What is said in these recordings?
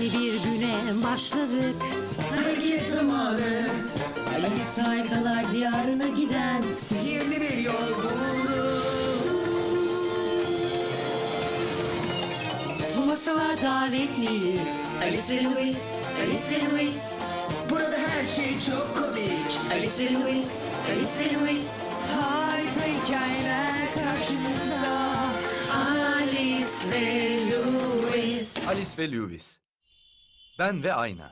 Yeni bir güne başladık. Hareket zamanı. Alice Harikalar Diyarına giden Sihirli bir yol buldu. bu masala davetliyiz. Alice ve Louis, Alice ve Louis, Burada her şey çok komik. Alice ve Louis, Alice ve Louis. Harika hikayeler karşınızda. Alice ve Louis. Alice ve Lewis. Ben ve Ayna.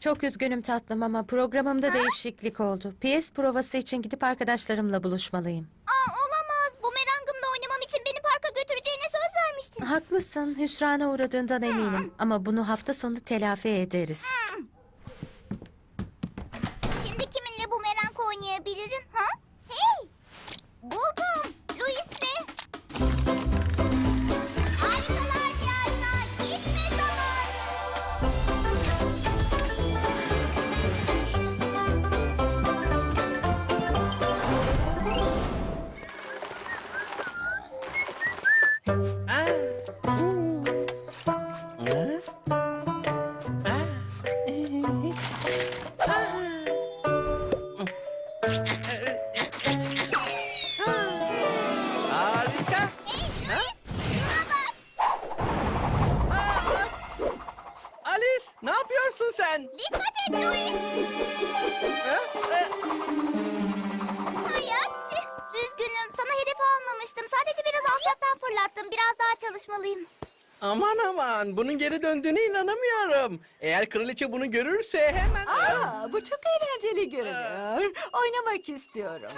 Çok üzgünüm tatlım ama programımda değişiklik oldu. PS provası için gidip arkadaşlarımla buluşmalıyım. Aa, olamaz. Bumerangımla oynamam için beni parka götüreceğine söz vermiştin. Haklısın, hüsrana uğradığından eminim. Ama bunu hafta sonu telafi ederiz. Aman aman bunun geri döndüğüne inanamıyorum. Eğer kraliçe bunu görürse hemen... Aa, bu çok eğlenceli görünüyor. Oynamak istiyorum.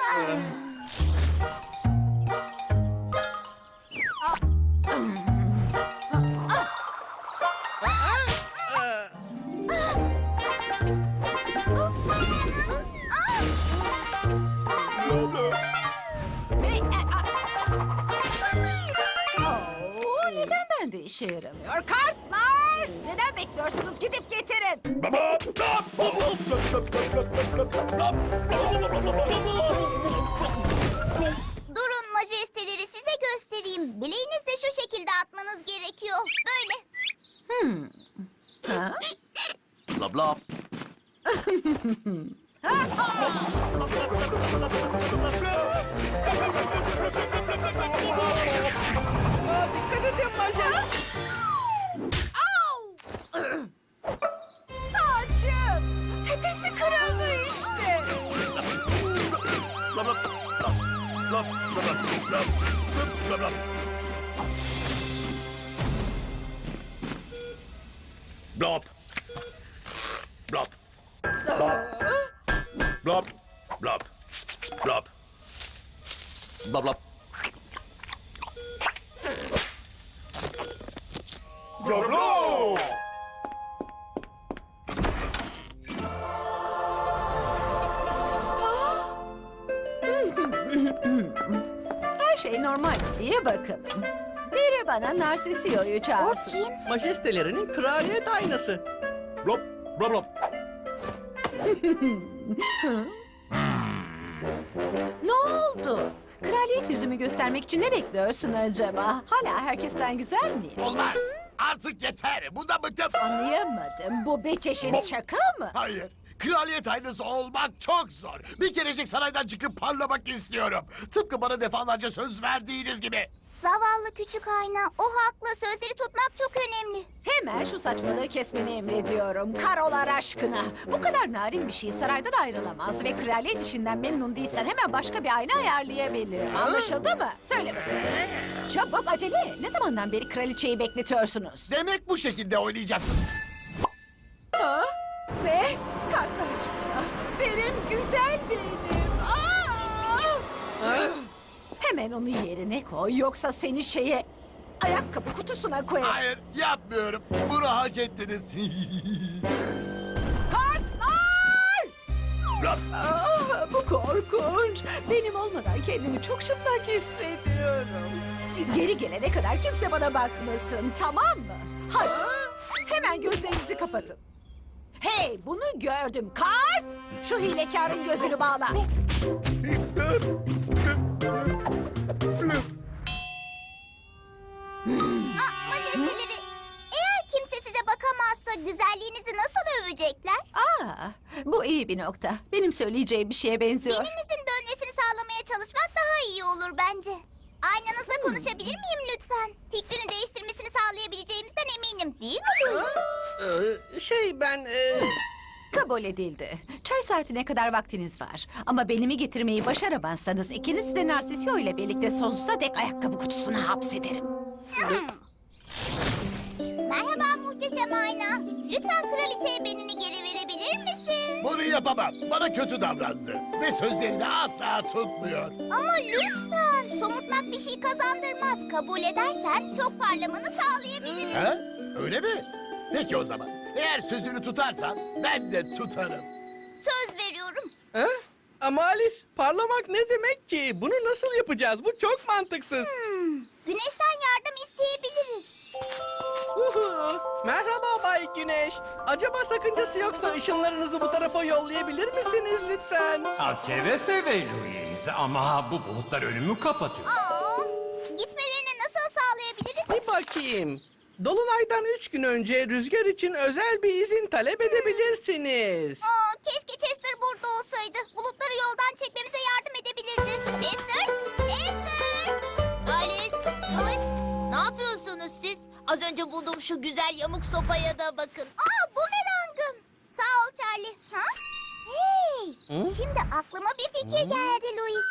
İşe yaramıyor? Kartlar! Neden bekliyorsunuz? Gidip getirin. Durun majesteleri size göstereyim. Bileğinizi de şu şekilde atmanız gerekiyor. Böyle. Ha? Bla bla. Aa, dikkat edin Majen. Tacım! Tepesi kırıldı işte. Blop. Bakalım. Biri bana Narsisiyo'yu O çağırsın. kim? Majestelerinin kraliyet aynası. Blop. Blop. Blop. Ne oldu? Kraliyet yüzümü göstermek için ne bekliyorsun acaba? Hala herkesten güzel miyim? Olmaz. Artık yeter. Bundan bıktım. Anlayamadım. Bu bir çeşit şaka mı? Hayır. Kraliyet aynısı olmak çok zor. Bir kerecik saraydan çıkıp parlamak istiyorum. Tıpkı bana defalarca söz verdiğiniz gibi. Zavallı küçük ayna. O haklı. Sözleri tutmak çok önemli. Hemen şu saçmalığı kesmeni emrediyorum. Karolar aşkına. Bu kadar narin bir şey saraydan ayrılamaz ve kraliyet işinden memnun değilsen hemen başka bir ayna ayarlayabilirim. Anlaşıldı mı? Söyle bakalım. Çabuk acele. Ne zamandan beri kraliçeyi bekletiyorsunuz? Demek bu şekilde oynayacaksın. Benim güzel benim. Aa! Hemen onu yerine koy yoksa seni şeye ayakkabı kutusuna koyarım. Hayır yapmıyorum. Bunu hak ettiniz. Kartlar! Ah, bu korkunç. Benim olmadan kendimi çok çıplak hissediyorum. Geri gelene kadar kimse bana bakmasın tamam mı? Hadi hemen gözlerinizi kapatın. Hey bunu gördüm. Kart! Şu hilekarın gözünü bağla. Aa, majesteleri, eğer kimse size bakamazsa güzelliğinizi nasıl övecekler? Aa, bu iyi bir nokta. Benim söyleyeceğim bir şeye benziyor. Benimizin dönmesini sağlamaya çalışmak daha iyi olur bence. Aynanızla konuşabilir miyim lütfen? Fikrini değiştirmesini sağlayabileceğimizden eminim değil mi Louis? Ee, şey ben... e, Kabul edildi. Çay saatine kadar vaktiniz var. Ama benimi getirmeyi başaramazsanız ikiniz de Narsisio ile birlikte sonsuza dek ayakkabı kutusuna hapsederim. Merhaba muhteşem ayna. Lütfen kraliçeye benini? Bunu yapamam. Bana kötü davrandı. Ve sözlerini asla tutmuyor. Ama lütfen. Somurtmak bir şey kazandırmaz. Kabul edersen çok parlamanı sağlayabilirim. Ha? Öyle mi? Peki o zaman. Eğer sözünü tutarsan ben de tutarım. Söz veriyorum. ha? Ama Alice parlamak ne demek ki? Bunu nasıl yapacağız? Bu çok mantıksız. Hmm, güneşten yardım isteyebiliriz. Uhu. Merhaba Bay Güneş. Acaba sakıncası yoksa ışınlarınızı bu tarafa yollayabilir misiniz lütfen? Ha, seve seve Louise ama bu bulutlar önümü kapatıyor. Aa, gitmelerini nasıl sağlayabiliriz? Bir bakayım. Dolunaydan üç gün önce rüzgar için özel bir izin talep edebilirsiniz. Aa, keşke Chester burada olsaydı. Bulutları yoldan çekmemize yardım edebilirdi. Chester! Chester! Az önce bulduğum şu güzel yamuk sopaya da bakın. Aa, bumerangım. Sağ ol Charlie. Ha? Hey! Şimdi aklıma bir fikir geldi Louis.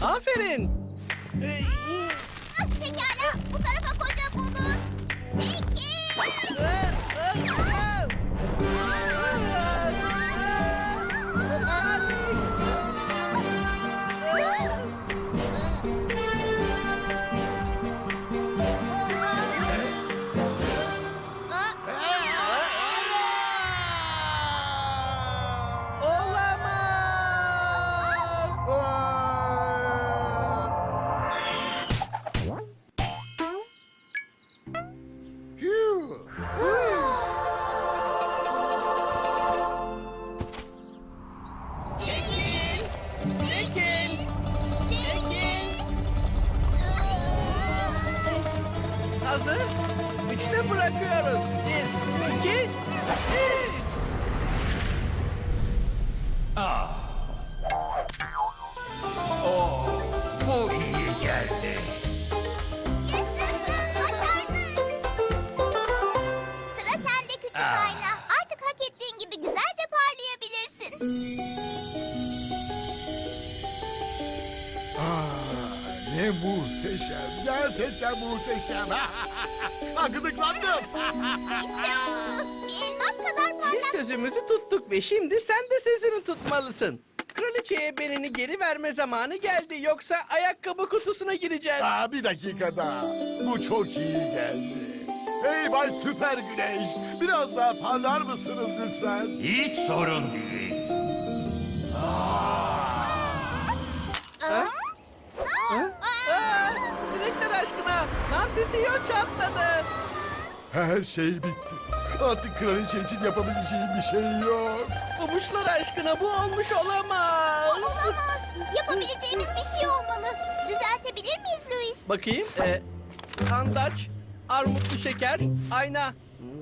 Aferin. Pekala, bu tarafa koca Hazır. Üçte bırakıyoruz. Bir, iki, üç. Bu iyi geldi. Yaşasın, başardık. Sıra sende küçük Ah. ayna. Artık hak ettiğin gibi güzelce parlayabilirsin. Ne muhteşem. Gerçekten muhteşem. Ah, Gıdıklandım. İşte oldu. Bir elmas kadar Biz parlak. sözümüzü tuttuk ve şimdi sen de sözünü tutmalısın. Kraliçeye benini geri verme zamanı geldi. Yoksa ayakkabı kutusuna gireceğiz. Aa, bir dakika daha. Bu çok iyi geldi. Hey Bay Süper Güneş. Biraz daha parlar mısınız lütfen? Hiç sorun değil. Aa, sinekler Narsisiyo çatladı. Her şey bitti. Artık kraliçe için yapabileceğim bir şey yok. Babuşlar aşkına bu olmuş olamaz. Olamaz. Yapabileceğimiz bir şey olmalı. Düzeltebilir miyiz Louis? Bakayım. E, andaç, armutlu şeker, ayna.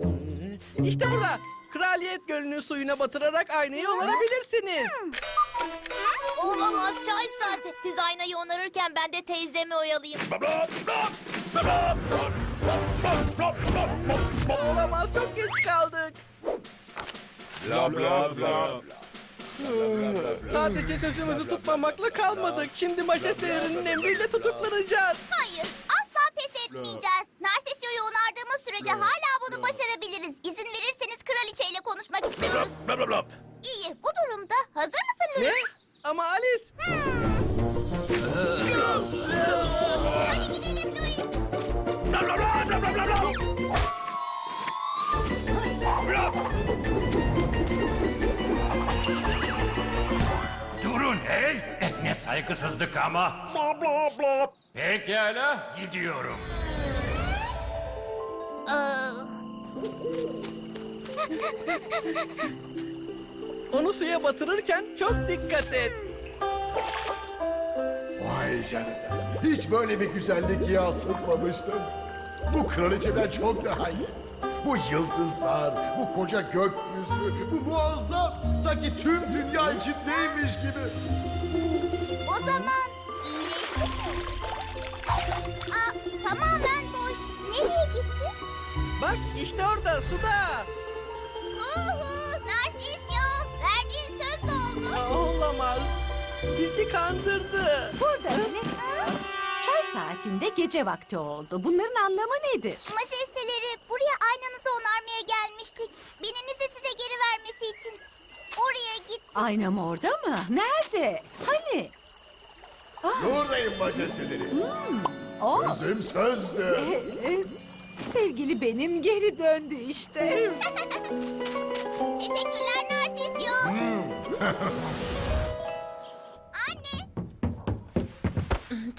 Hmm, İşte burada. Kraliyet Gölü'nü suyuna batırarak aynayı onarabilirsiniz. Olamaz çay saati. Siz aynayı onarırken ben de teyzemi oyalayayım. Olamaz çok geç kaldık. Sadece sözümüzü tutmamakla kalmadık. Şimdi majestelerinin emriyle tutuklanacağız. Hayır, asla pes etmeyeceğiz. Narsisyo'yu onardığımız sürece hala bunu başarabiliriz. İzin verirseniz kraliçeyle konuşmak istiyoruz. İyi, bu durumda hazır mısın Ne? Louis? Ama Alice. Hadi gidelim Louis. Durun hey. Eh, ne saygısızlık ama. Pekala gidiyorum. Onu suya batırırken çok dikkat et. Vay canına. Hiç böyle bir güzellik yansıtmamıştım. Bu kraliçeden çok daha iyi. Bu yıldızlar, bu koca gökyüzü, bu muazzam. Sanki tüm dünya içindeymiş gibi. O zaman iyileştin mi? Aa, tamamen boş. Nereye gitti? Bak işte orada suda. Uhu, Bizi kandırdı. Burada öyle. Çay saatinde gece vakti oldu. Bunların anlamı nedir? Majesteleri buraya aynanızı onarmaya gelmiştik. Bininizi size geri vermesi için. Oraya git. Aynam orada mı? Nerede? Hani? Buradayım majesteleri. O. Sözüm sözdü. Evet. Sevgili benim geri döndü işte. Teşekkürler Narsisyo.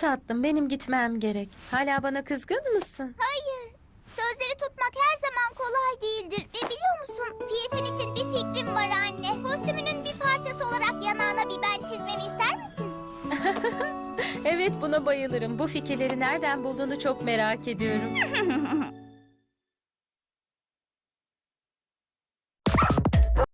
Tatlım benim gitmem gerek. Hala bana kızgın mısın? hayır. Sözleri tutmak her zaman kolay değildir. Ve biliyor musun, piyesin için bir fikrim var anne. Kostümünün bir parçası olarak yanağına bir ben çizmemi ister misin? Evet buna bayılırım. Bu fikirleri nereden bulduğunu çok merak ediyorum.